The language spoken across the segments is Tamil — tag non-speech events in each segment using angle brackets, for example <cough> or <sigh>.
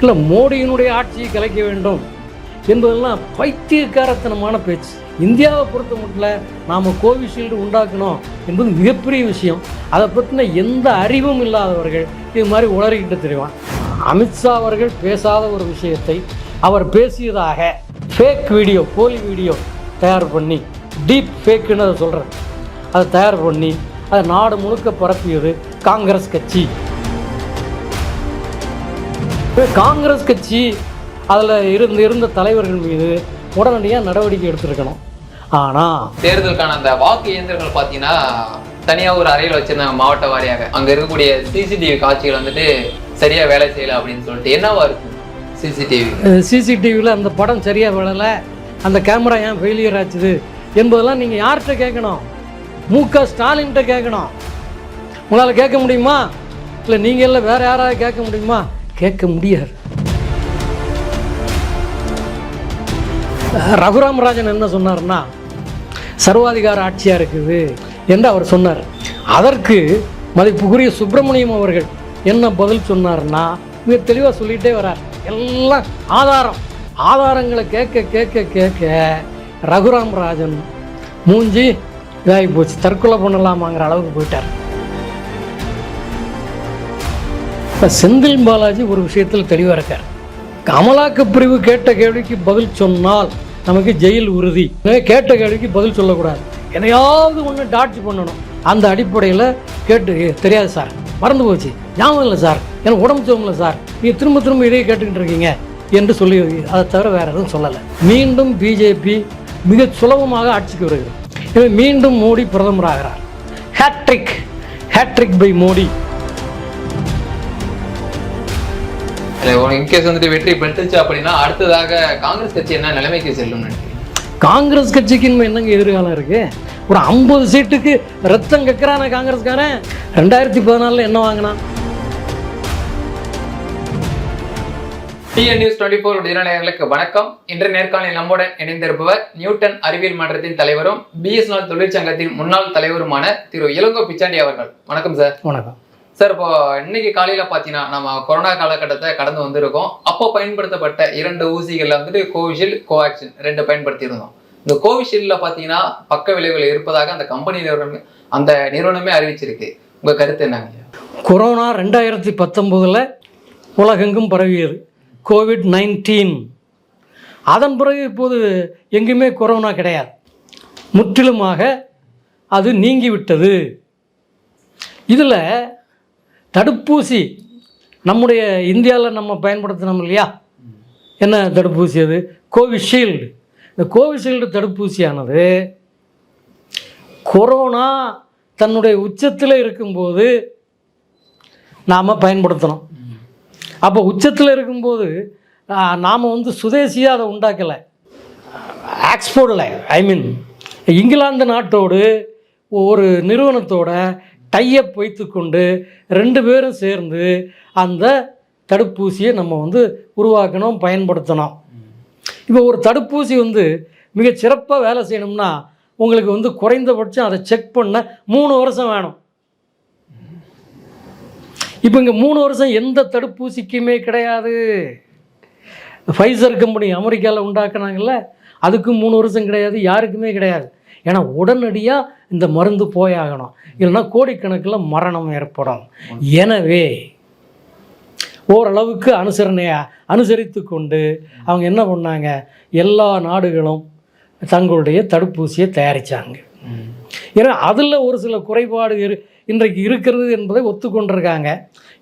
இல்லை மோடியினுடைய ஆட்சியை கலைக்க வேண்டும் என்பதெல்லாம் பைத்தியக்காரத்தனமான பேச்சு. இந்தியாவை பொறுத்த மட்டும் நாம் கோவிஷீல்டு உண்டாக்கணும் என்பது மிகப்பெரிய விஷயம். அதை பற்றின எந்த அறிவும் இல்லாதவர்கள் இது மாதிரி உளறிக்கிட்டு தெரியும்? அமித்ஷா அவர்கள் பேசாத ஒரு விஷயத்தை அவர் பேசியதாக ஃபேக் வீடியோ போலி வீடியோ தயார் பண்ணி டீப் ஃபேக்குன்னு அதை சொல்கிறேன் அதை தயார் பண்ணி அதை நாடு முழுக்க பரப்பியது காங்கிரஸ் கட்சி. காங்கிரஸ் கட்சி அதில் இருந்த இருந்த தலைவர்கள் மீது உடனடியாக நடவடிக்கை எடுத்திருக்கணும். ஆனால் தேர்தலுக்கான அந்த வாக்கு இயந்திரங்கள் பார்த்தீங்கன்னா தனியாக ஒரு அறையில் வச்சிருந்தாங்க மாவட்ட வாரியாக. அங்கே இருக்கக்கூடிய சிசிடிவி காட்சிகள் வந்துட்டு சரியா வேலை செய்யல அப்படின்னு சொல்லிட்டு என்னவா இருக்கு சிசிடிவி சிசிடிவியில் அந்த படம் சரியாக விழலை அந்த கேமரா ஏன் ஃபெயிலியர் ஆச்சுது என்பதெல்லாம் நீங்கள் யார்கிட்ட கேட்கணும்? மு க ஸ்டாலின்கிட்ட கேட்கணும். உங்களால் கேட்க முடியுமா? இல்லை நீங்கள் இல்லை வேறு யாராவது கேட்க முடியுமா? கேட்க முடியாது. ரகுராம் ராஜன் என்ன சொன்னார்னா சர்வாதிகார ஆட்சியாக இருக்குது என்று அவர் சொன்னார். அதற்கு மதிப்புக்குரிய சுப்பிரமணியம் அவர்கள் என்ன பதில் சொன்னார்னா மிக தெளிவாக சொல்லிகிட்டே வரார். எல்லாம் ஆதாரம். ஆதாரங்களை கேட்க கேட்க கேட்க ரகுராம் ராஜன் மூஞ்சி இதாகி போச்சு. தற்கொலை பண்ணலாமாங்கிற அளவுக்கு போயிட்டார். இப்போ செந்தில் பாலாஜி ஒரு விஷயத்தில் தெளிவாக இருக்கார். அமலாக்க பிரிவு கேட்ட கேள்விக்கு பதில் சொன்னால் நமக்கு ஜெயில் உறுதி. கேட்ட கேள்விக்கு பதில் சொல்லக்கூடாது. எதையாவது ஒன்று டாட்சி பண்ணணும். அந்த அடிப்படையில் கேட்டு தெரியாது சார். மறந்து போச்சு. ஞாபகம் இல்லை சார். எனக்கு உடம்பு சோமில்லை சார். நீங்கள் திரும்ப திரும்ப இதையே கேட்டுக்கிட்டு இருக்கீங்க என்று சொல்லி அதை தவிர வேறு எதுவும் சொல்லலை. மீண்டும் பிஜேபி மிக சுலபமாக ஆட்சிக்கு வருகிறது. எனவே மீண்டும் Modi பிரதமராகிறார். Hat-trick hat-trick by Modi. In case வந்துட்டு வெற்றி பெற்றுச்சு அப்படின்னா அடுத்ததாக காங்கிரஸ் கட்சி என்ன நிலைமைக்கு செல்லும் காங்கிரஸ் கட்சிக்கு இன்னும் என்னங்க எதிர்காலம் இருக்கு? ஒரு ஐம்பது சீட்டுக்கு ரத்தம் கக்குறான காங்கிரஸ்காரன். ரெண்டாயிரத்தி பதினாலில் என்ன வாங்கினான்? டிஎன் நியூஸ் டுவெண்ட்டி ஃபோர் நேயர்களுக்கு வணக்கம். இன்று நேர்காணலில் நம்முடன் இணைந்திருப்பவர் நியூட்டன் அறிவியல் மன்றத்தின் தலைவரும் பிஎஸ்என்எல் தொழிற்சங்கத்தின் முன்னாள் தலைவருமான திரு இளங்கோ பிச்சாண்டி அவர்கள். வணக்கம் சார் வணக்கம். சார் இப்போ இன்னைக்கு காலையில பாத்தீங்கன்னா நம்ம கொரோனா காலகட்டத்தை கடந்து வந்திருக்கோம். அப்போ பயன்படுத்தப்பட்ட இரண்டு ஊசிகள்ல வந்துட்டு கோவிஷீல்டு கோவாக்சின் ரெண்டு பயன்படுத்தியிருந்தோம். இந்த கோவிஷீல்டுல பாத்தீங்கன்னா பக்க விளைவுகள் இருப்பதாக அந்த கம்பெனி நிறுவனமே அந்த நிறுவனமே அறிவிச்சிருக்கு. உங்க கருத்து என்னங்க கொரோனா ரெண்டாயிரத்தி பத்தொன்பதுல உலகெங்கும் பரவியது. கோவிட் நைன்டீன் அதன் பிறகு இப்போது எங்கேயுமே கொரோனா கிடையாது. முற்றிலுமாக அது நீங்கிவிட்டது. இதில் தடுப்பூசி நம்முடைய இந்தியாவில் நம்ம பயன்படுத்தினோம் இல்லையா? என்ன தடுப்பூசி அது? கோவிஷீல்டு. இந்த கோவிஷீல்டு தடுப்பூசியானது கொரோனா தன்னுடைய உச்சத்தில் இருக்கும்போது நாம் பயன்படுத்தணும். அப்போ உச்சத்தில் இருக்கும்போது நாம் வந்து சுதேசியாக அதை உண்டாக்கலை. ஆக்ஸ்போர்டில் ஐ மீன் இங்கிலாந்து நாட்டோடு ஒரு நிறுவனத்தோட டையை பொய்த்து கொண்டு ரெண்டு பேரும் சேர்ந்து அந்த தடுப்பூசியை நம்ம வந்து உருவாக்கணும் பயன்படுத்தணும். இப்போ ஒரு தடுப்பூசி வந்து மிக சிறப்பாக வேலை செய்யணும்னா உங்களுக்கு வந்து குறைந்தபட்சம் அதை செக் பண்ண மூணு வருஷம் வேணும். இப்போ இங்கே மூணு வருஷம் எந்த தடுப்பூசிக்குமே கிடையாது. ஃபைசர் கம்பெனி அமெரிக்காவில் உண்டாக்குனாங்கல்ல அதுக்கும் மூணு வருஷம் கிடையாது யாருக்குமே கிடையாது. ஏன்னா உடனடியாக இந்த மருந்து போயாகணும் இல்லைன்னா கோடிக்கணக்கில் மரணம் ஏற்படும். எனவே ஓரளவுக்கு அனுசரணையை அனுசரித்து கொண்டு அவங்க என்ன பண்ணாங்க? எல்லா நாடுகளும் தங்களுடைய தடுப்பூசியை தயாரித்தாங்க ஏன்னா அதில் ஒரு சில குறைபாடு இரு இன்றைக்கு இருக்கிறது என்பதை ஒத்துக்கொண்டிருக்காங்க.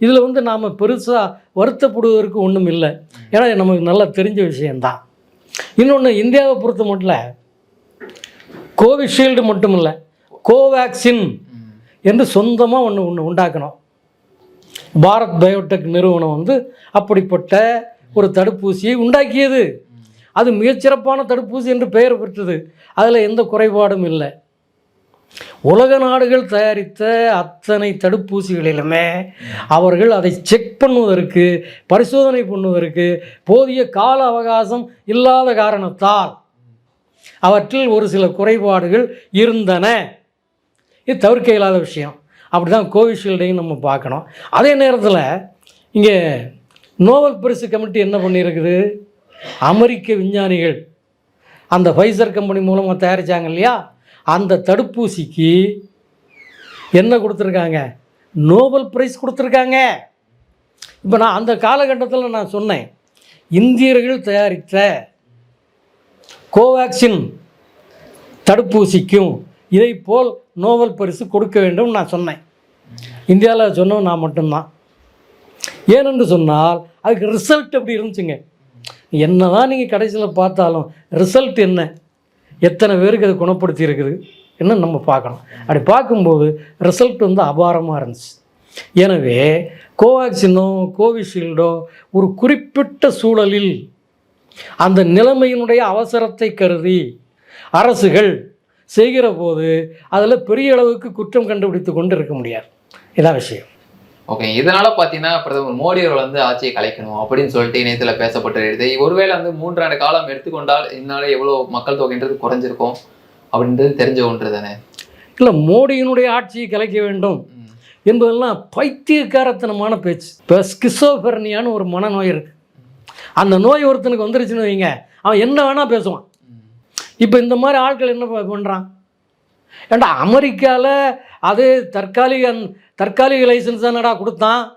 இதில் வந்து நாம் பெருசாக வருத்தப்படுவதற்கு ஒன்றும் இல்லை. ஏன்னா நமக்கு நல்லா தெரிஞ்ச விஷயந்தான் இன்னொன்று இந்தியாவை பொறுத்த மட்டும் கோவிஷீல்டு மட்டும் இல்லை கோவேக்சின் என்று சொந்தமாக ஒன்று ஒன்று உண்டாக்கணும். பாரத் பயோடெக் நிறுவனம் வந்து அப்படிப்பட்ட ஒரு தடுப்பூசியை உண்டாக்கியது. அது மிகச்சிறப்பான தடுப்பூசி என்று பெயர் பெற்றது. அதில் எந்த குறைபாடும் இல்லை. உலக நாடுகள் தயாரித்த அத்தனை தடுப்பூசிகளிலுமே அவர்கள் அதை செக் பண்ணுவதற்கு பரிசோதனை பண்ணுவதற்கு போதிய கால அவகாசம் இல்லாத காரணத்தால் அவற்றில் ஒரு சில குறைபாடுகள் இருந்தன. இது தவிர்க்க இயலாத விஷயம். அப்படி தான் கோவிஷீல்டையும் நம்ம பார்க்கணும். அதே நேரத்தில் இங்கே நோபல் பரிசு கமிட்டி என்ன பண்ணியிருக்குது? அமெரிக்க விஞ்ஞானிகள் அந்த ஃபைசர் கம்பெனி மூலமாக தயாரித்தாங்க இல்லையா? அந்த தடுப்பூசிக்கு என்ன கொடுத்துருக்காங்க? நோபல் பிரைஸ் கொடுத்துருக்காங்க. இப்போ நான் அந்த காலகட்டத்தில் நான் சொன்னேன். இந்தியர்கள் தயாரித்த கோவேக்சின் தடுப்பூசிக்கும் இதை போல் நோபல் பரிசு கொடுக்க வேண்டும் நான் சொன்னேன். இந்தியாவில் சொன்னோம் நான் மட்டும்தான். ஏனென்று சொன்னால் அதுக்கு ரிசல்ட் எப்படி இருந்துச்சுங்க? என்ன தான் நீங்கள் கடைசியில் பார்த்தாலும் ரிசல்ட் என்ன? எத்தனை பேருக்கு அது குணப்படுத்தி இருக்குது? என்ன நம்ம பார்க்கணும். அப்படி பார்க்கும்போது ரிசல்ட் வந்து அபாரமாக இருந்துச்சு. எனவே கோவேக்சினோ கோவிஷீல்டோ ஒரு குறிப்பிட்ட சூழலில் அந்த நிலைமையினுடைய அவசரத்தை கருதி அரசுகள் செய்கிற போது அதில் பெரிய அளவுக்கு குற்றம் கண்டுபிடித்து கொண்டு இருக்க முடியாது. இதான் விஷயம். ஓகே இதனால பாத்தீங்கன்னா பிரதமர் மோடி அவர்கள் வந்து ஆட்சியை கலைக்கணும் அப்படின்னு சொல்லிட்டு இணையத்துல பேசப்பட்டு ஒருவேளை வந்து மூன்றாண்டு காலம் எடுத்துக்கொண்டால் இதனால எவ்வளவு மக்கள் தொகைன்றது குறைஞ்சிருக்கும் அப்படின்றது தெரிஞ்ச ஒன்று தானே? இல்லை மோடியினுடைய ஆட்சியை கலைக்க வேண்டும். என்பதெல்லாம் பைத்தியக்காரத்தனமான பேச்சு. இப்போ ஸ்கிசோபெர்னியான்னு ஒரு மனநோய் இருக்கு. அந்த நோய் ஒருத்தனுக்கு வந்துருச்சுன்னு வைங்க அவன் என்ன வேணால் பேசுவான். இப்போ இந்த மாதிரி ஆட்கள் என்ன ப- ஏண்டா அமெரிக்காவில் அது தற்காலிக தற்காலிக லைசன்ஸ் தானடா கொடுத்தான்.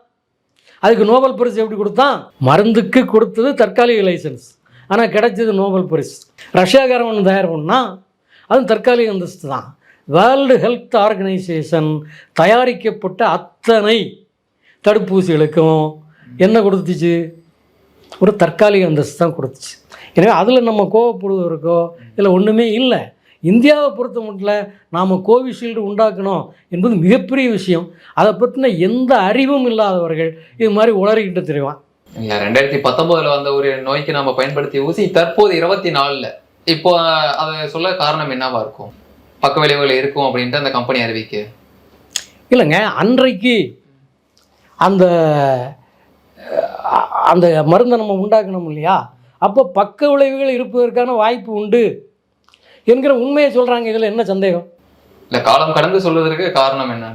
அதுக்கு நோபல் பரிசு எப்படி கொடுத்தான்? மருந்துக்கு கொடுத்தது தற்காலிக லைசன்ஸ் ஆனால் கிடைச்சது நோபல் பரிசு. ரஷ்யாக்காரன் ஒன்று தயார் பண்ணால் அதுவும் தற்காலிக அந்தஸ்து தான். வேர்ல்டு ஹெல்த் ஆர்கனைசேஷன் தயாரிக்கப்பட்ட அத்தனை தடுப்பூசிகளுக்கும் என்ன கொடுத்துச்சு? ஒரு தற்காலிக அந்தஸ்து தான் கொடுத்துச்சு. எனவே அதில் நம்ம கோவப்படுவதற்கோ இல்லை ஒன்றுமே இல்லை. இந்தியாவை பொறுத்த மட்டும் நாம் கோவிஷீல்டு உண்டாக்கணும் என்பது மிகப்பெரிய விஷயம். அதை பற்றின எந்த அறிவும் இல்லாதவர்கள் இது மாதிரி உளறிக்கிட்டு இல்ல ரெண்டாயிரத்தி பத்தொன்பதுல வந்த ஒரு நோய்க்கு நம்ம பயன்படுத்திய ஊசி தற்போது இருபத்தி நாலுல இப்போ அதை சொல்ல காரணம் என்னவா இருக்கும்? பக்க விளைவுகள் இருக்கும் அப்படின்ட்டு அந்த கம்பெனி அறிவிக்க. இல்லைங்க அன்றைக்கு அந்த அந்த மருந்தை நம்ம உண்டாக்கணும் இல்லையா? அப்போ பக்க விளைவுகள் இருப்பதற்கான வாய்ப்பு உண்டு என்கிற உண்மையை சொல்கிறாங்க இதில் என்ன சந்தேகம்? இல்ல காலம் கடந்து சொல்வதற்கு காரணம் என்ன?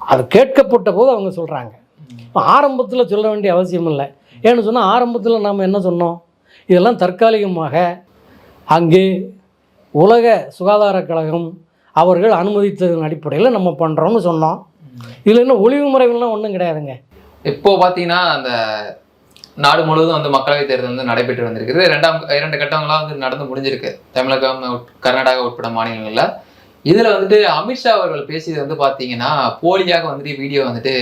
அது கேட்கப்பட்ட போது அவங்க சொல்கிறாங்க ஆரம்பத்தில் சொல்ல வேண்டிய அவசியம் இல்லை. ஏன்னு சொன்னால் ஆரம்பத்தில் நாம் என்ன சொன்னோம்? இதெல்லாம் தற்காலிகமாக அங்கே உலக சுகாதார கழகம் அவர்கள் அனுமதித்ததன் அடிப்படையில் நம்ம பண்ணுறோம்னு சொன்னோம். இதில் என்ன ஒளிவு முறைகள்லாம் ஒன்றும் கிடையாதுங்க. இப்போ பாத்தீங்கன்னா அந்த நாடு முழுவதும் வந்து மக்களவைத் தேர்தல் வந்து நடைபெற்று வந்திருக்குது ரெண்டாம் இரண்டு கட்டங்களாக வந்து நடந்து முடிஞ்சிருக்கு. தமிழகம் கர்நாடகா உட்பட மாநிலங்கள்ல. இதுல வந்துட்டு அமித்ஷா அவர்கள் பேசியது வந்து பாத்தீங்கன்னா போலியாக வந்துட்டு வீடியோ வந்துட்டு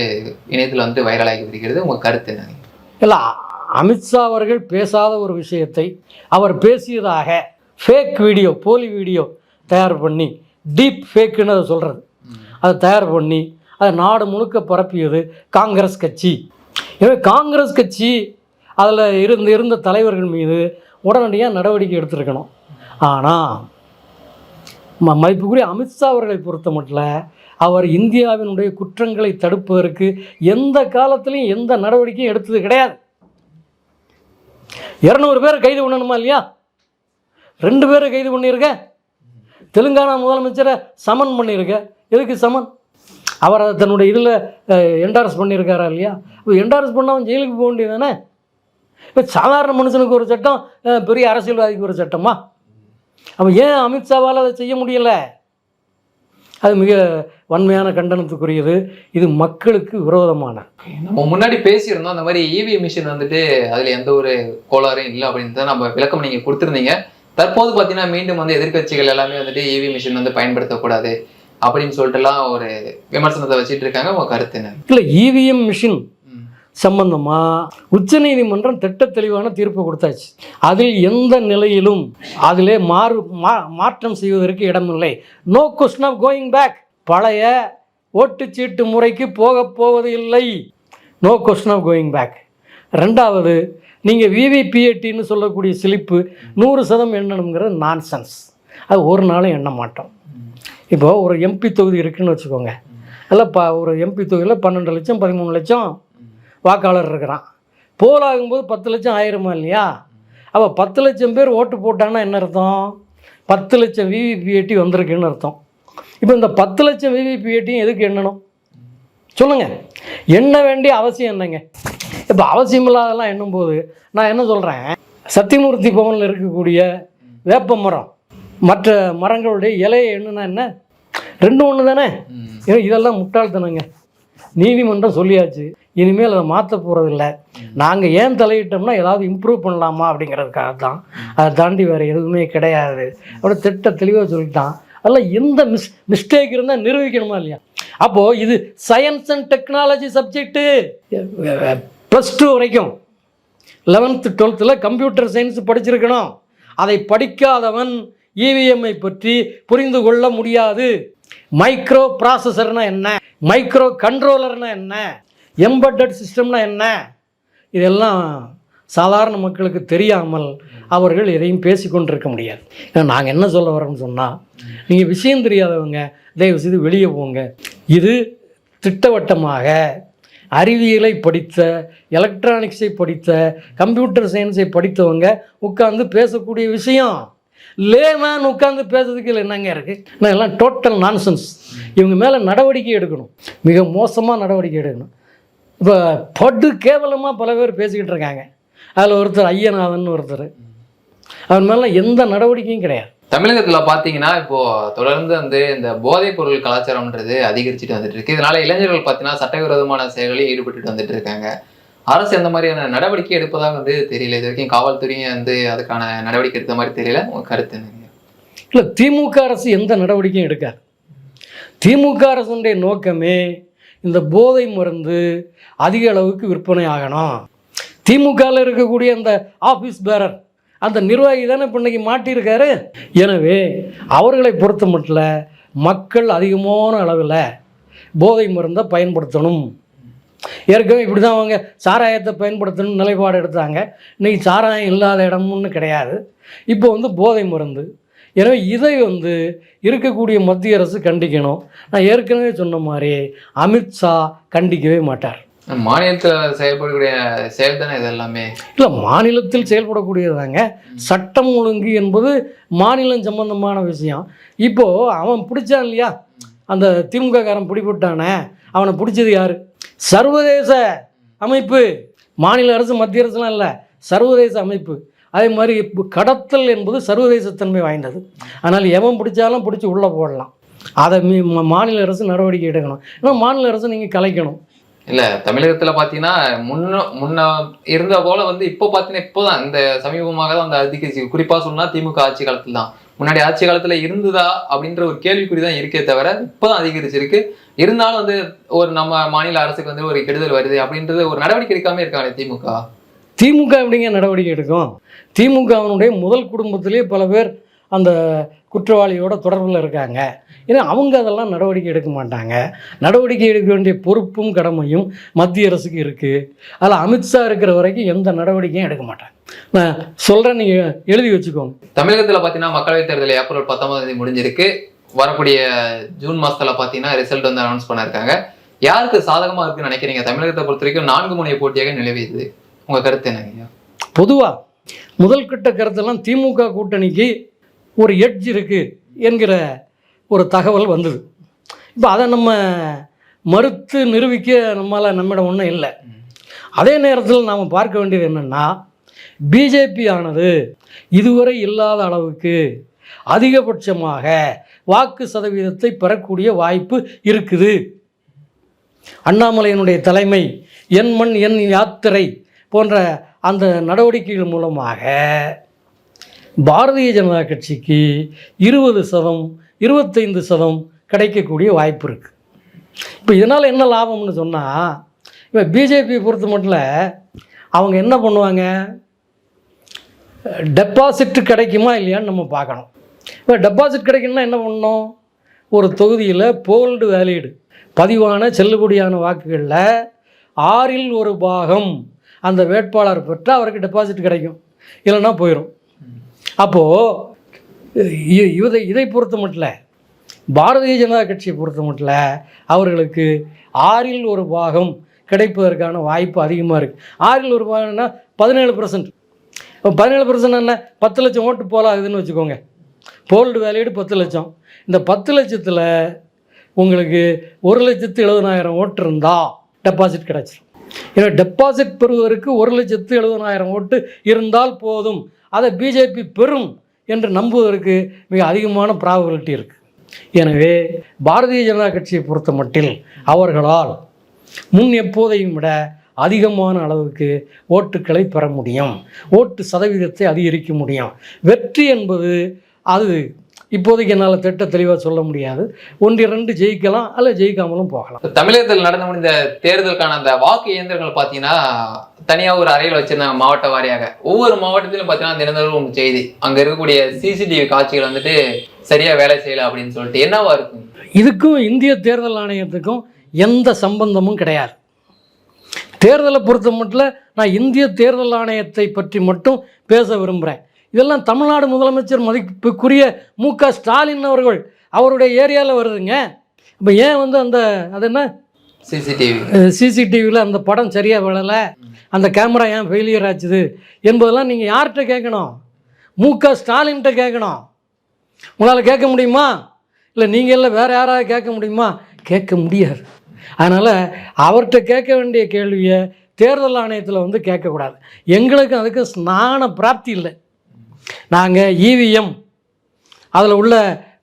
இணையத்துல வந்துட்டு வைரலாகி வருகிறது உங்க கருத்து என்ன? இல்லை அமித்ஷா அவர்கள் பேசாத ஒரு விஷயத்தை அவர் பேசியதாக ஃபேக் வீடியோ போலி வீடியோ தயார் பண்ணி டீப் ஃபேக்குன்னு அதை சொல்கிறது அதை தயார் பண்ணி அதை நாடு முழுக்க பரப்பியது காங்கிரஸ் கட்சி. எனவே காங்கிரஸ் கட்சி அதில் இருந்து இருந்த தலைவர்கள் மீது உடனடியாக நடவடிக்கை எடுத்திருக்கணும். ஆனால் ம மதிப்புக்குரிய அமித்ஷா அவர்களை பொறுத்த மட்டும் அவர் இந்தியாவினுடைய குற்றங்களை தடுப்பதற்கு எந்த காலத்திலையும் எந்த நடவடிக்கையும் எடுத்தது கிடையாது. இரநூறு பேரை கைது பண்ணணுமா இல்லையா? ரெண்டு பேரை கைது பண்ணியிருக்க. தெலுங்கானா முதலமைச்சரை சமன் பண்ணியிருக்க. எதுக்கு சமன்? அவர் அதை தன்னுடைய இதில் என்டார்ஸ் பண்ணியிருக்காரா இல்லையா? இப்போ என்டார்ஸ் பண்ண ஜெயிலுக்கு போக வேண்டியது தானே? இப்போ சாதாரண மனுஷனுக்கு ஒரு சட்டம் பெரிய அரசியல்வாதிக்கு ஒரு சட்டமா? அவன் ஏன் அமித்ஷாவால் அதை செய்ய முடியல? அது மிக வன்மையான கண்டனத்துக்குரியது. இது மக்களுக்கு விரோதமான. நம்ம முன்னாடி பேசியிருந்தோம் அந்த மாதிரி இவி மிஷின் வந்துட்டு அதுல எந்த ஒரு கோளாறும் இல்லை அப்படின்னு தான் நம்ம விளக்கம் நீங்க கொடுத்துருந்தீங்க. தற்போது பாத்தீங்கன்னா மீண்டும் வந்து எதிர்க்கட்சிகள் எல்லாமே வந்துட்டு இவி மிஷின் வந்து பயன்படுத்தக்கூடாது அப்படின்னு சொல்லிட்டுலாம் ஒரு விமர்சனத்தை வச்சிட்டு இருக்காங்க. உங்க கருத்து என்ன? இல்லை இவிஎம் மிஷின். சம்பந்தமாக உச்சநீதிமன்றம் திட்ட தெளிவான தீர்ப்பு கொடுத்தாச்சு. அதில் எந்த நிலையிலும் அதிலே மாறு மா மாற்றம் செய்வதற்கு இடமில்லை. No question of going back பழைய ஓட்டுச்சீட்டு முறைக்கு போக போவது இல்லை. No question of going back ரெண்டாவது நீங்கள் விவிபிஏடின்னு சொல்லக்கூடிய சிலிப்பு நூறு சதம் எண்ணணுங்கிறது நான்சென்ஸ் அது ஒரு நாளும் எண்ண மாட்டோம். இப்போ ஒரு எம்பி தொகுதி இருக்குதுன்னு வச்சுக்கோங்க. அதில் ப ஒரு எம்பி தொகுதியில் பன்னெண்டு லட்சம் பதிமூணு லட்சம் வாக்காளர் இருக்கிறான். போல் ஆகும்போது பத்து லட்சம் ஆயிருமா இல்லையா? அப்போ பத்து லட்சம் பேர் ஓட்டு போட்டாங்கன்னா என்ன அர்த்தம்? பத்து லட்சம் விவிபிஏடி வந்திருக்குன்னு அர்த்தம். இப்போ இந்த பத்து லட்சம் விவிபிஏடியும் எதுக்கு எண்ணணும்? சொல்லுங்கள் எண்ண வேண்டிய அவசியம் என்னங்க? இப்போ அவசியமில்லாதெல்லாம் எண்ணும்போது நான் என்ன சொல்கிறேன் சத்தியமூர்த்தி பவனில் இருக்கக்கூடிய வேப்ப மரம் மற்ற மரங்களுடைய இலையை எண்ணுனா என்ன? ரெண்டும் ஒன்று தானே இதெல்லாம் முட்டாள்தனங்க. நீதிமன்றம் சொல்லியாச்சு. இனிமேல் அதை மாற்ற போகிறதில்ல நாங்கள் ஏன் தலையிட்டோம்னா ஏதாவது இம்ப்ரூவ் பண்ணலாமா அப்படிங்கிறதுக்காக தான். அதை தாண்டி வேறு எதுவுமே கிடையாது. அப்படி திட்ட தெளிவாக சொல்லிட்டான். அதெல்லாம் எந்த மிஸ் மிஸ்டேக் இருந்தால் நிரூபிக்கணுமா இல்லையா? அப்போது இது science and technology subject plus two வரைக்கும். லெவன்த்து டுவெல்த்தில் கம்ப்யூட்டர் சயின்ஸ் படிச்சிருக்கணும். அதை படிக்காதவன் இவிஎம்ஐ பற்றி புரிந்து கொள்ள முடியாது. மைக்ரோ ப்ராசஸர்னா என்ன? மைக்ரோ கண்ட்ரோலர்னா என்ன? எம்பட்டட் சிஸ்டம்னா என்ன? இதெல்லாம் சாதாரண மக்களுக்கு தெரியாமல் அவர்கள் எதையும் பேசி கொண்டிருக்க முடியாது. நாங்கள் என்ன சொல்ல வரோம்னு சொன்னால் நீங்கள் விஷயம் தெரியாதவங்க தயவு செய்து வெளியே போங்க. இது திட்டவட்டமாக அறிவியலை படித்த எலக்ட்ரானிக்ஸை படித்த கம்ப்யூட்டர் சயின்ஸை படித்தவங்க உட்கார்ந்து பேசக்கூடிய விஷயம். லேமேன் உட்காந்து பேசுறதுக்கு இல்லை என்னங்க இருக்குது நான் எல்லாம் டோட்டல் நான்சென்ஸ் இவங்க மேலே நடவடிக்கை எடுக்கணும். மிக மோசமாக நடவடிக்கை எடுக்கணும். இப்போ பட்டு கேவலமாக பல பேர் பேசிக்கிட்டு இருக்காங்க. அதில் ஒருத்தர் ஐயநாதன் ஒருத்தர். அவன் மேலே எந்த நடவடிக்கையும் கிடையாது. தமிழகத்துல பாத்தீங்கன்னா இப்போ தொடர்ந்து வந்து இந்த போதைப் பொருள் கலாச்சாரம்ன்றது அதிகரிச்சுட்டு வந்துட்டு இருக்கு. இதனால இளைஞர்கள் பாத்தீங்கன்னா சட்டவிரோதமான செயல்களில் ஈடுபட்டுட்டு வந்துட்டு இருக்காங்க. அரசு எந்த மாதிரியான நடவடிக்கை எடுப்பதாக வந்து தெரியல. இது வரைக்கும் காவல்துறையும் வந்து அதுக்கான நடவடிக்கை எடுத்த மாதிரி தெரியல. உங்க கருத்து இல்லை திமுக அரசு எந்த நடவடிக்கையும் எடுக்காது திமுக அரசுடைய நோக்கமே இந்த போதை மருந்து அதிக அளவுக்கு விற்பனை ஆகணும். திமுகவில் இருக்கக்கூடிய அந்த ஆஃபீஸ் பேரர் அந்த நிர்வாகி தானே இப்போ மாட்டியிருக்காரு? எனவே அவர்களை பொறுத்த மட்டும் மக்கள் அதிகமான அளவில் போதை மருந்தை பயன்படுத்தணும். ஏற்கனவே இப்படி தான் அவங்க சாராயத்தை பயன்படுத்தணும் நிலைப்பாடு எடுத்தாங்க. இன்னைக்கு சாராயம் இல்லாத இடம்னு கிடையாது. இப்போ வந்து போதை மருந்து. எனவே இதை வந்து இருக்கக்கூடிய மத்திய அரசு கண்டிக்கணும். நான் ஏற்கனவே சொன்ன மாதிரி அமித்ஷா கண்டிக்கவே மாட்டார். மாநிலத்துல செயல்படக்கூடிய செயல் தானே இது எல்லாமே? இல்லை மாநிலத்தில் செயல்படக்கூடியதாங்க சட்டம் ஒழுங்கு என்பது மாநிலம் சம்பந்தமான விஷயம். இப்போது அவன் பிடிச்சான் இல்லையா? அந்த திமுக காரன் பிடிபட்டானே அவனை பிடிச்சது யார்? சர்வதேச அமைப்பு. மாநில அரசு மத்திய அரசுலாம் இல்லை. சர்வதேச அமைப்பு. அதே மாதிரி இப்போ கடத்தல் என்பது சர்வதேசத்தன்மை வாய்ந்தது. அதனால் எவன் பிடிச்சாலும் பிடிச்சி உள்ளே போடலாம். அதை மீ மா- மாநில அரசு நடவடிக்கை எடுக்கணும். ஏன்னா மாநில அரசு நீங்கள் கலைக்கணும். இல்லை தமிழகத்தில் பார்த்தீங்கன்னா முன்ன முன்ன இருந்த போல வந்து இப்போ பார்த்தீங்கன்னா இப்போ தான் இந்த சமீபமாக தான் அந்த அதிகரிச்சு குறிப்பாக சொன்னால் திமுக ஆட்சி காலத்தில் தான் முன்னாடி ஆட்சி காலத்துல இருந்ததா அப்படின்ற ஒரு கேள்விக்குறி தான் இருக்கே தவிர இப்போதான் அதிகரிச்சிருக்கு. இருந்தாலும் வந்து ஒரு நம்ம மாநில அரசுக்கு வந்து ஒரு கெடுதல் வருது அப்படின்றது ஒரு நடவடிக்கை எடுக்காம இருக்காங்க திமுக? திமுக எப்படிங்க நடவடிக்கை எடுக்கும்? திமுகவினுடைய முதல் குடும்பத்திலே பல பேர் அந்த குற்றவாளியோட தொடர்பில் இருக்காங்க. ஏன்னா அவங்க அதெல்லாம் நடவடிக்கை எடுக்க மாட்டாங்க. நடவடிக்கை எடுக்க வேண்டிய பொறுப்பும் கடமையும் மத்திய அரசுக்கு இருக்குது அதில் அமித்ஷா இருக்கிற வரைக்கும் எந்த நடவடிக்கையும் எடுக்க மாட்டாங்க. நான் சொல்கிறேன் நீங்கள் எழுதி வச்சுக்கோங்க. தமிழகத்துல பாத்தீங்கன்னா மக்களவைத் தேர்தல் ஏப்ரல் பத்தொன்பதாம் தேதி முடிஞ்சிருக்கு. வரக்கூடிய ஜூன் மாசத்துல பாத்தீங்கன்னா ரிசல்ட் வந்து அனௌன்ஸ் பண்ணிருக்காங்க. யாருக்கு சாதகமா இருக்குன்னு நினைக்கிறீங்க? தமிழகத்தை பொறுத்த வரைக்கும் நான்கு முனைய போட்டியாக நிலவியது. உங்க கருத்து என்னங்க பொதுவாக முதல் கட்ட கருத்தெல்லாம் திமுக கூட்டணிக்கு ஒரு எட்ஜ் இருக்குது என்கிற ஒரு தகவல் வந்தது. இப்போ அதை நம்ம மறுத்து நிரூபிக்க நம்மளால் நம்மிடம் ஒன்றும் இல்லை. அதே நேரத்தில் நாம் பார்க்க வேண்டியது என்னென்னா பிஜேபி ஆனது இதுவரை இல்லாத அளவுக்கு அதிகபட்சமாக வாக்கு சதவீதத்தை பெறக்கூடிய வாய்ப்பு இருக்குது. அண்ணாமலையினுடைய தலைமை என் மண் என் யாத்திரை போன்ற அந்த நடவடிக்கைகள் மூலமாக பாரதிய ஜனதா கட்சிக்கு இருபது சதம் இருபத்தைந்து சதம் கிடைக்கக்கூடிய வாய்ப்பு இருக்குது இப்போ இதனால் என்ன லாபம்னு சொன்னால் இப்போ பிஜேபி பொறுத்த மட்டும் அவங்க என்ன பண்ணுவாங்க? டெபாசிட் கிடைக்குமா இல்லையான்னு நம்ம பார்க்கணும். இப்போ டெபாசிட் கிடைக்குன்னா என்ன பண்ணணும்? ஒரு தொகுதியில் போல்டு வேலீடு பதிவான செல்லுபடியான வாக்குகளில் ஆறில் ஒரு பாகம் அந்த வேட்பாளர் பெற்று அவருக்கு டெபாசிட் கிடைக்கும். இல்லைன்னா போயிடும் அப்போது இதை இதை பொறுத்த மட்டும் பாரதிய ஜனதா கட்சியை பொறுத்த மட்டும் அவர்களுக்கு ஆறில் ஒரு பாகம் கிடைப்பதற்கான வாய்ப்பு அதிகமாக இருக்குது ஆறில் ஒரு பாகம்னா பதினேழு பர்சன்ட் பதினேழு பர்சன்ட் என்ன? பத்து லட்சம் ஓட்டு போலாகுதுன்னு வச்சுக்கோங்க. போல்டு வேலையீடு பத்து லட்சம். இந்த பத்து லட்சத்தில் உங்களுக்கு ஒரு லட்சத்து எழுபதாயிரம் ஓட்டு இருந்தால் டெபாசிட் கிடச்சிரும். ஏன்னா டெபாசிட் பெறுவதற்கு ஒரு லட்சத்து எழுபதனாயிரம் ஓட்டு இருந்தால் போதும். அதை பிஜேபி பெறும் என்று நம்புவதற்கு மிக அதிகமான ப்ராபபிலிட்டி இருக்குது எனவே பாரதிய ஜனதா கட்சியை பொறுத்த மட்டில் அவர்களால் முன் எப்போதையும் விட அதிகமான அளவுக்கு ஓட்டுக்களை பெற முடியும். ஓட்டு சதவீதத்தை அதிகரிக்க முடியும். வெற்றி என்பது அது இப்போதைக்கு என்னால் திட்ட தெளிவாக சொல்ல முடியாது. ஒன்று இரண்டு ஜெயிக்கலாம் அல்ல ஜெயிக்காமலும் போகலாம். தமிழகத்தில் நடந்து முடிந்த தேர்தலுக்கான அந்த வாக்கு இயந்திரங்கள் பார்த்தீங்கன்னா தனியாக ஒரு அறையில் வச்சிருந்தாங்க மாவட்ட வாரியாக. ஒவ்வொரு மாவட்டத்திலும் பார்த்தீங்கன்னா தினந்தோறும் ஒரு செய்தி. அங்கே இருக்கக்கூடிய சிசிடிவி காட்சிகள் வந்துட்டு சரியா வேலை செய்யல அப்படின்னு சொல்லிட்டு என்னவா இருக்கும்? இதுக்கும் இந்திய தேர்தல் ஆணையத்துக்கும் எந்த சம்பந்தமும் கிடையாது. தேர்தலை பொறுத்த மட்டும் நான் இந்திய தேர்தல் ஆணையத்தை பற்றி மட்டும் பேச விரும்புகிறேன் இதெல்லாம் தமிழ்நாடு முதலமைச்சர் மதிப்புக்குரிய மு க. ஸ்டாலின் அவர்கள் அவருடைய ஏரியாவில் வருதுங்க. இப்போ ஏன் வந்து அந்த அது என்ன? சிசிடிவி. சிசிடிவியில் அந்த படம் சரியாக விழலை? அந்த கேமரா ஏன் ஃபெயிலியர் ஆச்சுது? என்பதெல்லாம் நீங்கள் யார்கிட்ட கேட்கணும் மு க. ஸ்டாலின்கிட்ட கேட்கணும் உங்களால் கேட்க முடியுமா? இல்லை நீங்கள் இல்லை வேறு யாராவது கேட்க முடியுமா? கேட்க முடியாது. அதனால் அவர்கிட்ட கேட்க வேண்டிய கேள்வியை தேர்தல் ஆணையத்தில் வந்து கேட்கக்கூடாது. எங்களுக்கு அதுக்கு ஸ்நான பிராப்தி இல்லை. நாங்கள் இவிஎம் அதில் உள்ள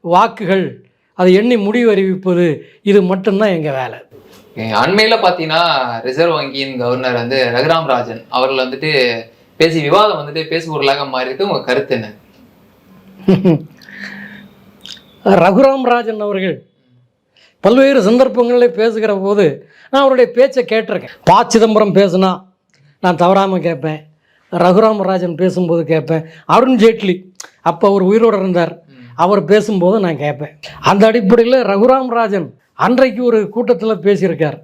வாக்குகள் அதை எண்ணி முடிவு அறிவிப்பது இது மட்டும்தான் எங்கள் வேலை. அண்மையில பார்த்தீங்கன்னா ரிசர்வ் வங்கியின் கவர்னர் வந்து ரகுராம் ராஜன் அவர்கள் வந்துட்டு பேசி விவாதம் வந்துட்டு பேசுபொருளாக மாறி இருக்கு உங்க கருத்து என்ன? <laughs> ரகுராம் ராஜன் அவர்கள் பல்வேறு சந்தர்ப்பங்களில் பேசுகிற போது நான் அவருடைய பேச்சை கேட்டிருக்கேன். ப சிதம்பரம் பேசுனா நான் தவறாமல் கேட்பேன். ரகுராமராஜன் பேசும்போது கேட்பேன். அருண் ஜேட்லி அப்போ அவர் உயிரோடு இருந்தார். அவர் பேசும்போது நான் கேட்பேன். அந்த அடிப்படையில் ரகுராம் ராஜன் அன்றைக்கு ஒரு கூட்டத்தில் பேசியிருக்கார்.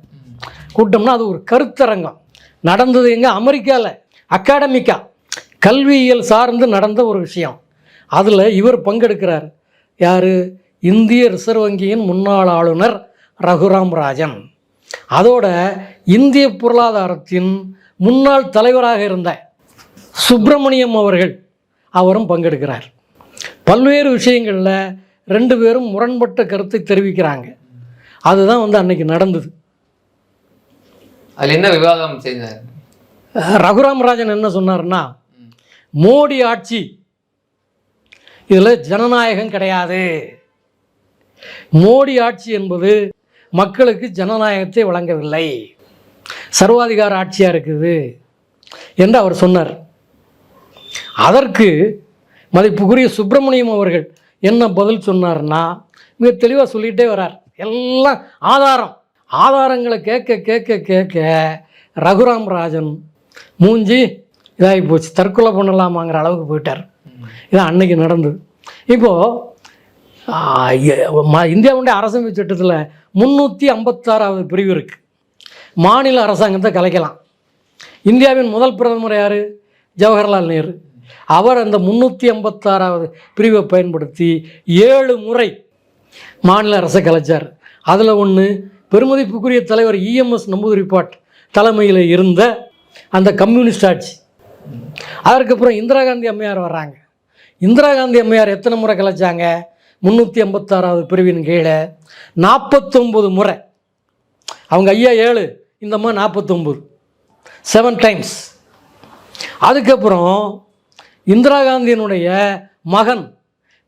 கூட்டம்னா அது ஒரு கருத்தரங்கம். நடந்தது எங்கே? அமெரிக்காவில் அகாடமிக்கா. கல்வியியல் சார்ந்து நடந்த ஒரு விஷயம். அதில் இவர் பங்கெடுக்கிறார். யார்? இந்திய ரிசர்வ் வங்கியின் முன்னாள் ஆளுநர் ரகுராம் ராஜன் அதோட இந்திய பொருளாதாரத்தின் முன்னாள் தலைவராக இருந்தேன். சுப்பிரமணியம் அவர்கள் அவரும் பங்கெடுக்கிறார். பல்வேறு விஷயங்களில் ரெண்டு பேரும் முரண்பட்ட கருத்தை தெரிவிக்கிறாங்க. அதுதான் வந்து அன்னைக்கு நடந்தது. அதுல என்ன விவாதம் செய்தார்? ரகுராம் ராஜன் என்ன சொன்னார்னா மோடி ஆட்சி இதில் ஜனநாயகம் கிடையாது. மோடி ஆட்சி என்பது மக்களுக்கு ஜனநாயகத்தை வழங்கவில்லை. சர்வாதிகார ஆட்சியாக இருக்குது என்று அவர் சொன்னார். அதற்கு மதிப்புக்குரிய சுப்பிரமணியம் அவர்கள் என்ன பதில் சொன்னார்னா மிக தெளிவாக சொல்லிகிட்டே வரார். எல்லாம் ஆதாரம். ஆதாரங்களை கேட்க கேட்க கேட்க ரகுராம் ராஜன் மூஞ்சி இதாகி போச்சு. தற்கொலை பண்ணலாமாங்கிற அளவுக்கு போயிட்டார். இதான் அன்னைக்கு நடந்தது. இப்போது இந்தியாவுடைய அரசமைப்பு சட்டத்தில் முந்நூற்றி ஐம்பத்தாறாவது பிரிவு இருக்குது மாநில அரசாங்கத்தை கலைக்கலாம். இந்தியாவின் முதல் பிரதமர் யார்? ஜவஹர்லால் நேரு. அவர் அந்த முந்நூற்றி ஐம்பத்தாறாவது பிரிவை பயன்படுத்தி ஏழு முறை மாநில அரசை கலைச்சார். அதில் ஒன்று பெருமதிப்புக்குரிய தலைவர் இஎம்எஸ் நம்பூதிரிப்பாட் தலைமையில் இருந்த அந்த கம்யூனிஸ்ட் ஆட்சி. அதற்கப்புறம் இந்திரா காந்தி அம்மையார் வர்றாங்க. இந்திரா காந்தி அம்மையார் எத்தனை முறை கலைச்சாங்க? முந்நூற்றி ஐம்பத்தாறாவது பிரிவின் கீழே நாற்பத்தொம்பது முறை. அவங்க ஐயா ஏழு இந்த மாதிரி நாற்பத்தொம்பது செவன் டைம்ஸ் அதுக்கப்புறம் இந்திரா காந்தியினுடைய மகன்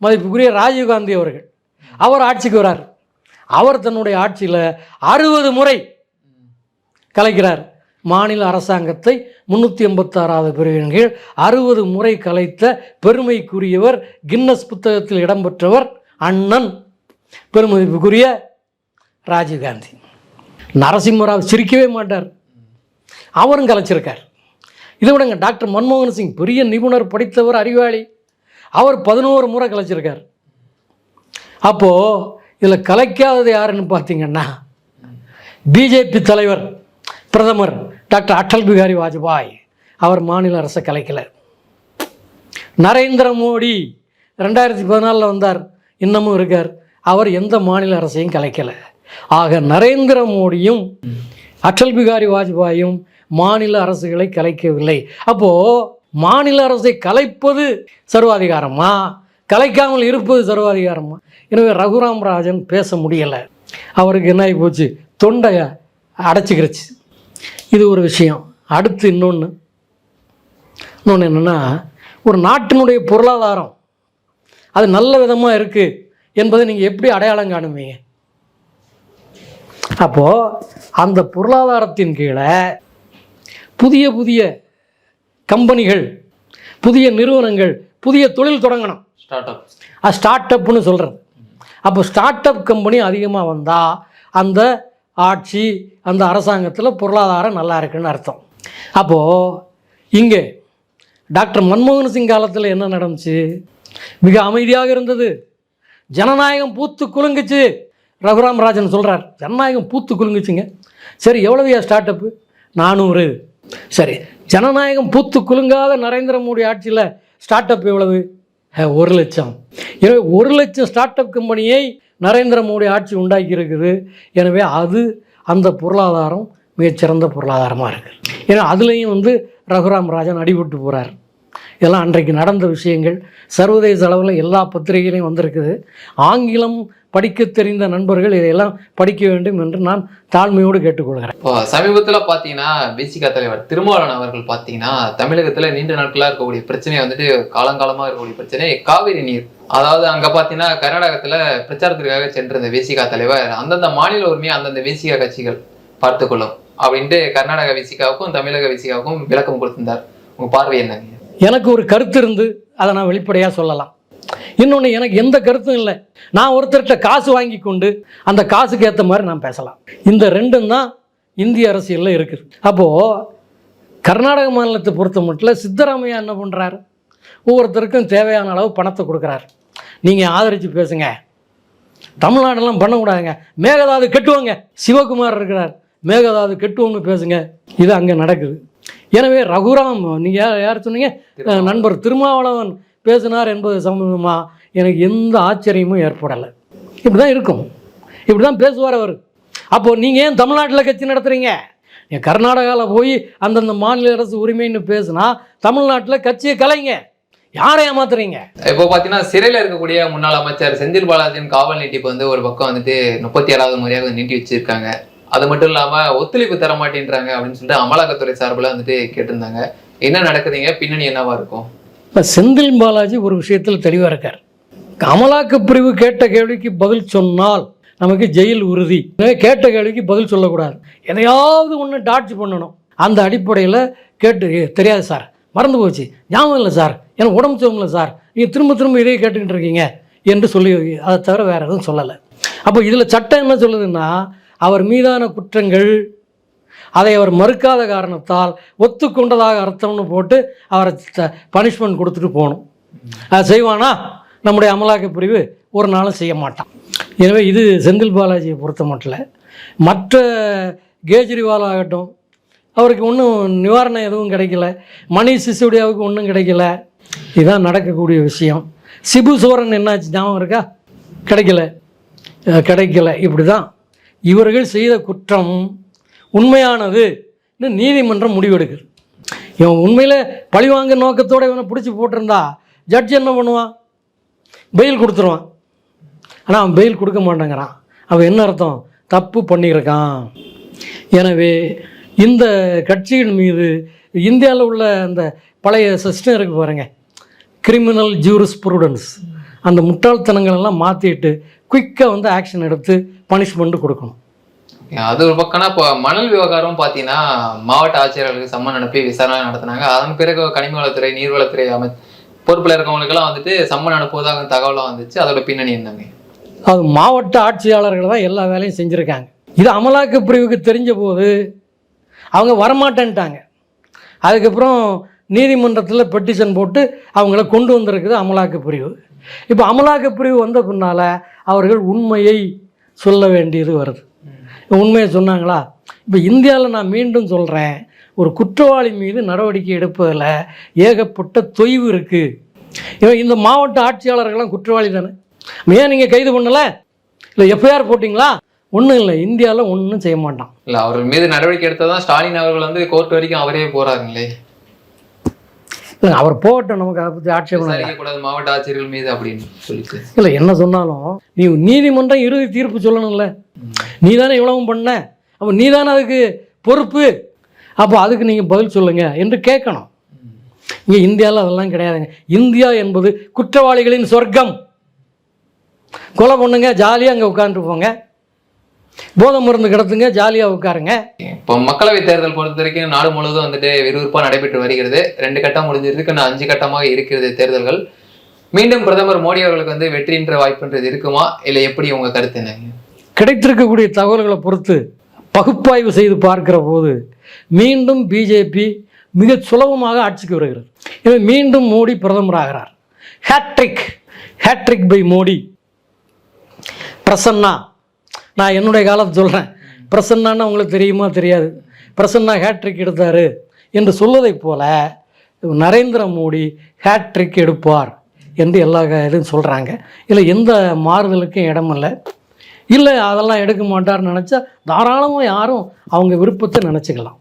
மதிப்புக்குரிய ராஜீவ்காந்தி அவர்கள் அவர் ஆட்சிக்கு வரார். அவர் தன்னுடைய ஆட்சியில் அறுபது முறை கலைக்கிறார். மாநில அரசாங்கத்தை முந்நூற்றி எண்பத்தாறாவது பிரிவின் கீழ் அறுபது முறை கலைத்த பெருமைக்குரியவர் கின்னஸ் புத்தகத்தில் இடம்பெற்றவர் அண்ணன் பெருமதிப்புக்குரிய ராஜீவ்காந்தி நரசிம்மராவ் சிரிக்கவே மாட்டார். அவரும் கலைச்சிருக்கார். இதை விடங்க டாக்டர் மன்மோகன் சிங் பெரிய நிபுணர் படித்தவர் அறிவாளி. அவர் பதினோரு முறை கலைச்சிருக்கார். அப்போது இதில் கலைக்காதது யாருன்னு பார்த்தீங்கன்னா பிஜேபி தலைவர் பிரதமர் டாக்டர் அட்டல் பிகாரி வாஜ்பாய். அவர் மாநில அரசை கலைக்கலை. நரேந்திர மோடி ரெண்டாயிரத்தி பதினாலில் வந்தார் இன்னமும் இருக்கார். அவர் எந்த மாநில அரசையும் கலைக்கலை. ஆக நரேந்திர மோடியும் அட்டல் பிகாரி வாஜ்பாயும் மாநில அரசுகளை கலைக்கவில்லை. அப்போது மாநில அரசை கலைப்பது சர்வாதிகாரமா? கலைக்காமல் இருப்பது சர்வாதிகாரமா? எனவே ரகுராம் ராஜன் பேச முடியலை. அவருக்கு என்ன ஆகி போச்சு தொண்டை அடைச்சிக்கிருச்சு. இது ஒரு விஷயம். அடுத்து இன்னொன்று இன்னொன்று என்னென்னா ஒரு நாட்டினுடைய பொருளாதாரம் அது நல்ல விதமாக இருக்குது என்பதை நீங்கள் எப்படி அடையாளம் காணுவீங்க? அப்போது அந்த பொருளாதாரத்தின் கீழே புதிய புதிய கம்பெனிகள் புதிய நிறுவனங்கள் புதிய தொழில் தொடங்கணும். ஸ்டார்ட் அப் அது ஸ்டார்ட் அப்னு சொல்கிறது அப்போ ஸ்டார்ட் அப் கம்பெனி அதிகமாக வந்தால் அந்த ஆட்சி அந்த அரசாங்கத்தில் பொருளாதாரம் நல்லா இருக்குன்னு அர்த்தம். அப்போது இங்கே டாக்டர் மன்மோகன் சிங் காலத்தில் என்ன நடந்துச்சு? மிக அமைதியாக இருந்தது. ஜனநாயகம் பூத்து குலுங்குச்சு. ரகுராம் ராஜன் சொல்கிறார் ஜனநாயகம் பூத்து குலுங்குச்சுங்க. சரி எவ்வளவுயா ஸ்டார்ட் அப்பு நானூறு. சரி ஜனநாயகம் பூத்து குலுங்காத நரேந்திர மோடி ஆட்சியில் ஸ்டார்ட் அப் எவ்வளவு ஒரு லட்சம். எனவே ஒரு லட்சம் ஸ்டார்ட் அப் கம்பெனியை நரேந்திர மோடி ஆட்சி உண்டாக்கி இருக்குது எனவே அது அந்த பொருளாதாரம் மிகச்சிறந்த பொருளாதாரமாக இருக்குது ஏன்னா அதுலேயும் வந்து ரகுராம் ராஜன் அடிபட்டு போகிறார் இதெல்லாம் அன்றைக்கு நடந்த விஷயங்கள். சர்வதேச அளவில் எல்லா பத்திரிகையிலையும் வந்திருக்குது. ஆங்கிலம் படிக்க தெரிந்த நண்பர்கள் இதையெல்லாம் படிக்க வேண்டும் என்று நான் தாழ்மையோடு கேட்டுக்கொள்கிறேன். இப்போ சமீபத்துல பாத்தீங்கன்னா பிசிகா தலைவர் திருமாவளவன் அவர்கள் பாத்தீங்கன்னா தமிழகத்துல நீண்ட நாட்களா இருக்கக்கூடிய பிரச்சனை வந்துட்டு காலங்காலமா இருக்கக்கூடிய பிரச்சனை காவிரி நீர். அதாவது அங்க பாத்தீங்கன்னா கர்நாடகத்துல பிரச்சாரத்திற்காக சென்றிருந்த விசிகா தலைவர் அந்தந்த மாநில உரிமையை அந்தந்த விசிகா கட்சிகள் பார்த்துக்கொள்ளும் அப்படின்ட்டு கர்நாடக விசிகாவுக்கும் தமிழக விசிகாவுக்கும் விளக்கம் கொடுத்திருந்தார். உங்க பார்வை என்னங்க? எனக்கு ஒரு கருத்து இருந்து அதை நான் வெளிப்படையாக சொல்லலாம். இன்னொன்று எனக்கு எந்த கருத்தும் இல்லை. நான் ஒருத்தர்கிட்ட காசு வாங்கி கொண்டு அந்த காசுக்கு ஏற்ற மாதிரி நான் பேசலாம். இந்த ரெண்டும் தான் இந்திய அரசியலில் இருக்குது அப்போது கர்நாடக மாநிலத்தை பொறுத்த மட்டும் சித்தராமையா என்ன பண்ணுறாரு ஒவ்வொருத்தருக்கும் தேவையான அளவு பணத்தை கொடுக்குறாரு. நீங்கள் ஆதரித்து பேசுங்க. தமிழ்நாடெல்லாம் பண்ணக்கூடாதுங்க. மேகதாது கட்டுவாங்க. சிவகுமார் இருக்கிறார். மேகதாது கட்டுவோம்னு பேசுங்க. இது அங்கே நடக்குது. எனவே ரகுராம் நீங்கள் யார் சொன்னீங்க? நண்பர் திருமாவளவன். பேசினார் என்பது சம்பந்தமாக எனக்கு எந்த ஆச்சரியமும் ஏற்படலை. இப்படி தான் இருக்கும். இப்படி தான் பேசுவார் அவர். அப்போது நீங்கள் ஏன் தமிழ்நாட்டில் கட்சி நடத்துகிறீங்க நீங்கள் கர்நாடகாவில் போய் அந்தந்த மாநில அரசு உரிமைன்னு பேசுனா தமிழ்நாட்டில் கட்சியை கலைங்க. யாரை ஏமாத்துறீங்க? இப்போ பார்த்தீங்கன்னா சிறையில் இருக்கக்கூடிய முன்னாள் அமைச்சர் செந்தில் பாலாஜியின் காவல் நீட்டிப்பு வந்து ஒரு பக்கம் வந்துட்டு முப்பத்தி ஏழாவது முறையாக நீட்டி வச்சிருக்காங்க. அது மட்டும் இல்லாமல் ஒத்துழைப்பு தர மாட்டேன்றாங்க அப்படின்னு சொல்லிட்டு அமலாக்கத்துறை சார்பில் வந்துட்டு கேட்டிருந்தாங்க. என்ன நடக்குதுங்க? பின்னணி என்னவா இருக்கும்? இப்போ செந்தில் பாலாஜி ஒரு விஷயத்தில் தெளிவாக இருக்கார். அமலாக்கப் பிரிவு கேட்ட கேள்விக்கு பதில் சொன்னால் நமக்கு ஜெயில் உறுதி. கேட்ட கேள்விக்கு பதில் சொல்லக்கூடாது. எதையாவது ஒன்று டாட்ஜ் பண்ணணும். அந்த அடிப்படையில் கேட்டு தெரியாது சார். மறந்து போச்சு. ஞாபகம் இல்லை சார். எனக்கு உடம்பு சரியில்லை சார். நீங்கள் திரும்ப திரும்ப இதையே கேட்டுக்கிட்டு இருக்கீங்க என்று சொல்லி அதை தவிர வேறு எதுவும் சொல்லலை. அப்போ இதில் சட்டம் என்ன சொல்லுதுன்னா அவர் மீதான குற்றங்கள் அதை அவர் மறுக்காத காரணத்தால் ஒத்துக்கொண்டதாக அர்த்தம்னு போட்டு அவரை பனிஷ்மெண்ட் கொடுத்துட்டு போகணும். அது செய்வானா? நம்முடைய அமலாக்கப் பிரிவு ஒரு நாளும் செய்ய மாட்டான். எனவே இது செந்தில் பாலாஜியை பொறுத்த மட்டும் மற்ற கேஜ்ரிவால் ஆகட்டும் அவருக்கு ஒன்றும் நிவாரணம் எதுவும் கிடைக்கல. மணிஷ் சிசோடியாவுக்கு ஒன்றும் கிடைக்கல. இதுதான் நடக்கக்கூடிய விஷயம். சிபு சோரன் என்னாச்சு? ஞாபகம் இருக்கா? கிடைக்கல. கிடைக்கல. இப்படி தான் இவர்கள் செய்த குற்றம் உண்மையானது நீதிமன்றம் முடிவெடுக்குது இவன் உண்மையில் பழிவாங்க நோக்கத்தோடு இவனை பிடிச்சி போட்டிருந்தா ஜட்ஜ் என்ன பண்ணுவான்? பெயில் கொடுத்துருவான். ஆனால் அவன் பெயில் கொடுக்க மாட்டேங்கிறான். அவன் என்ன அர்த்தம்? தப்பு பண்ணியிருக்கான். எனவே இந்த கட்சியின் மீது இந்தியாவில் உள்ள அந்த பழைய சிஸ்டம் இருக்கு பாருங்கள் கிரிமினல் ஜூரிஸ் ப்ரூடன்ஸ் அந்த முட்டாள்தனங்கள் எல்லாம் மாற்றிட்டு குயிக்காக வந்து ஆக்ஷன் எடுத்து பனிஷ்மெண்ட்டு கொடுக்கணும். அது ஒரு பக்கம்னா இப்போ மணல் விவகாரம் பார்த்தீங்கன்னா மாவட்ட ஆட்சியர்களுக்கு சம்மன் அனுப்பி விசாரணை நடத்தினாங்க. அதன் பிறகு கனிமவளத்துறை நீர்வளத்துறை அமை பொறுப்பில் இருக்கவங்களுக்கெல்லாம் வந்துட்டு சம்மன் அனுப்புவதாக தகவலாக வந்துச்சு. அதோட பின்னணி என்னங்க? அது மாவட்ட ஆட்சியாளர்கள் தான் எல்லா வேலையும் செஞ்சுருக்காங்க. இது அமலாக்க பிரிவுக்கு தெரிஞ்ச போது அவங்க வரமாட்டேன்ட்டாங்க. அதுக்கப்புறம் நீதிமன்றத்தில் பெட்டிஷன் போட்டு அவங்கள கொண்டு வந்திருக்குது அமலாக்கப் பிரிவு. இப்போ அமலாக்கப் பிரிவு வந்த பின்னால் அவர்கள் உண்மையை சொல்ல வேண்டியது வருது. உண்மையை சொன்னாங்களா? இப்போ இந்தியாவில் நான் மீண்டும் சொல்கிறேன் ஒரு குற்றவாளி மீது நடவடிக்கை எடுப்பதில் ஏகப்பட்ட தொய்வு இருக்குது இவன் இந்த மாவட்ட ஆட்சியாளர்கள்லாம் குற்றவாளி தானே? ஏன் நீங்கள் கைது பண்ணலை? இல்லை எஃப்ஐஆர் போட்டிங்களா? ஒன்றும் இல்லை இந்தியாவில் ஒன்றும் செய்ய மாட்டான். இல்லை அவர் மீது நடவடிக்கை எடுத்தால் தான் ஸ்டாலின் அவர்கள் வந்து கோர்ட் வரைக்கும் அவரே போகிறாருங்களே அவர் போகட்டும் நமக்கு அதை பற்றி கூடாது மாவட்ட ஆட்சியர்கள் மீது அப்படின்னு சொல்லிட்டு. இல்லை என்ன சொன்னாலும் நீ நீதிமன்றம் இறுதி தீர்ப்பு சொல்லணும்ல. நீ தானே இவ்வளவும் பண்ண. அப்போ நீ தானே அதுக்கு பொறுப்பு. அப்போ அதுக்கு நீங்கள் பதில் சொல்லுங்கள் என்று கேட்கணும். இங்கே இந்தியாவில் அதெல்லாம் கிடையாதுங்க. இந்தியா என்பது குற்றவாளிகளின் சொர்க்கம். கொலை பண்ணுங்க ஜாலியாக அங்கே உட்காந்துட்டு போங்க. போதை மருந்து கிடத்துங்க ஜாலியாக உட்காருங்க. இப்போ மக்களவை தேர்தல் பொறுத்த வரைக்கும் நாடு முழுவதும் வந்துட்டு விறுவிறுப்பாக நடைபெற்று வருகிறது. ரெண்டு கட்டம் முடிஞ்சிருக்கு இன்னும் அஞ்சு கட்டமாக இருக்கிறது தேர்தல்கள். மீண்டும் பிரதமர் மோடி அவர்களுக்கு வந்து வெற்றின்ற வாய்ப்புன்றது இருக்குமா? இல்லை எப்படி உங்க கருத்து என்ன? கிடைத்திருக்கக்கூடிய தகவல்களை பொறுத்து பகுப்பாய்வு செய்து பார்க்கிற போது மீண்டும் பிஜேபி மிக சுலபமாக ஆட்சிக்கு வருகிறது. எனவே மீண்டும் Modi பிரதமராகிறார் hat-trick hat-trick by Modi. Prasanna நான் என்னுடைய காலத்தை சொல்கிறேன் பிரசன்னான்னு உங்களுக்கு தெரியுமா? தெரியாது. பிரசன்னா ஹேட்ரிக் எடுத்தார் என்று சொல்வதைப் போல நரேந்திர மோடி ஹேட்ரிக் எடுப்பார் என்று எல்லா இதுவும் சொல்கிறாங்க இல்லை எந்த மாறுதலுக்கும் இடமில்லை இல்லை. அதெல்லாம் எடுக்க மாட்டார்னு நினச்சா தாராளமாக யாரும் அவங்க விருப்பத்தை நினச்சிக்கலாம்.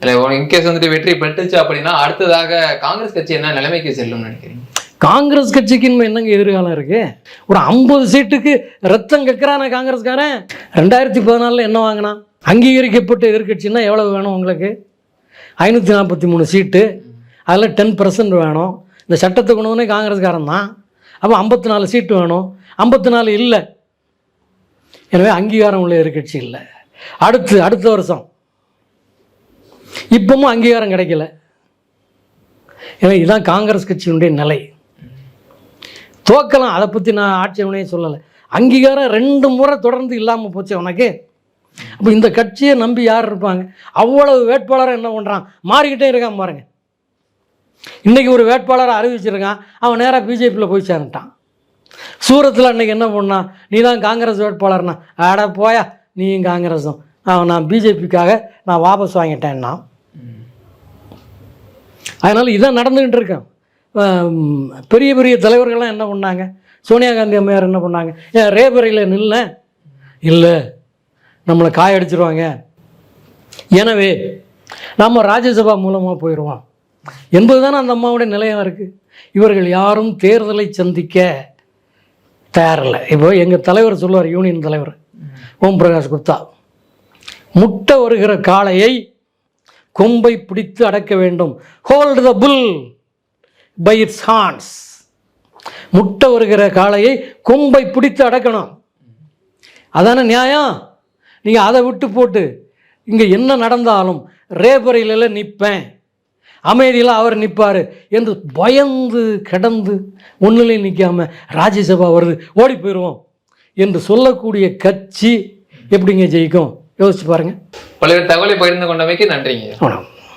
இல்லை இன்கேஸ் வந்துட்டு வெற்றி பெற்றுச்சு அப்படின்னா அடுத்ததாக காங்கிரஸ் கட்சி என்ன நிலைமைக்கு செல்லும்னு நினைக்கிறீங்க? காங்கிரஸ் கட்சிக்கு இன்னும் என்னங்க எதிர்காலம் இருக்கு? ஒரு ஐம்பது சீட்டுக்கு ரத்தம் கக்குறான காங்கிரஸ்காரன். ரெண்டாயிரத்தி பதினாலில் என்ன வாங்கினான் அங்கீகரிக்கப்பட்ட எதிர்கட்சின்னா எவ்வளவு வேணும் உங்களுக்கு? ஐநூற்றி நாற்பத்தி மூணு சீட்டு. அதில் டென் பர்சன்ட் வேணும். இந்த சட்டத்தை கொண்டு வந்தே காங்கிரஸ்காரன் தான். அப்போ ஐம்பத்தி நாலு சீட்டு வேணும். ஐம்பத்தி நாலு இல்லை. எனவே அங்கீகாரம் உள்ள எதிர்கட்சி இல்லை. அடுத்து அடுத்த வருஷம். இப்பவும் அங்கீகாரம் கிடைக்கல. ஏன்னா இதுதான் காங்கிரஸ் கட்சியினுடைய நிலை. தோக்கலாம் அதை பற்றி நான் ஆட்சேபனையே சொல்லலை. அங்கீகாரம் ரெண்டு முறை தொடர்ந்து இல்லாமல் போச்சு உனக்கு? அப்போ இந்த கட்சியை நம்பி யார் இருப்பாங்க? அவ்வளவு வேட்பாளரை என்ன பண்ணுறான் மாறிக்கிட்டே இருக்கான் பாருங்க. இன்றைக்கி ஒரு வேட்பாளரை அறிவிச்சிருக்கான். அவன் நேராக பிஜேபியில் போய் சேர்ந்துட்டான் சூரத்தில் அன்னைக்கு என்ன பண்ணான்? நீ தான் காங்கிரஸ் வேட்பாளர்னா. அட போயா நீயும் காங்கிரஸும் அவன் நான் பிஜேபிக்காக நான் வாபஸ் வாங்கிட்டேன்னா. அதனால் இதான் நடந்துக்கிட்டு இருக்கேன் பெரிய பெரிய தலைவர்கள்லாம் என்ன பண்ணாங்க? சோனியா காந்தி அம்மையார் என்ன பண்ணாங்க? ஏன் ரேபரையில் நில்ல. இல்லை நம்மளை காயடிச்சிருவாங்க. எனவே நம்ம ராஜ்யசபா மூலமாக போயிடுவோம் என்பது தானே அந்த அம்மாவுடைய நிலையம் இருக்குது இவர்கள் யாரும் தேர்தலை சந்திக்க தயாரில்லை. இப்போ எங்கள் தலைவர் சொல்லுவார் யூனியன் தலைவர் ஓம் பிரகாஷ் குப்தா முட்டை வருகிற காளையை கொம்பை பிடித்து அடக்க வேண்டும். Hold the bull by its horns முட்டை வருகிற காளையை கொம்பை பிடித்து அடக்கணும். அதானே நியாயம்? நீங்கள் அதை விட்டு போட்டு இங்கே என்ன நடந்தாலும் ரேபரையில் நிற்பேன் அமைதியில் அவர் நிற்பார் என்று பயந்து கிடந்து ஒன்றுலையும் நிற்காம ராஜ்யசபா வருது ஓடி போயிடுவோம் என்று சொல்லக்கூடிய கட்சி எப்படிங்க ஜெயிக்கும்? யோசிச்சு பாருங்கள் பல்வேறு தகவலை பகிர்ந்து கொண்டமைக்கு நன்றிங்க. வணக்கம்.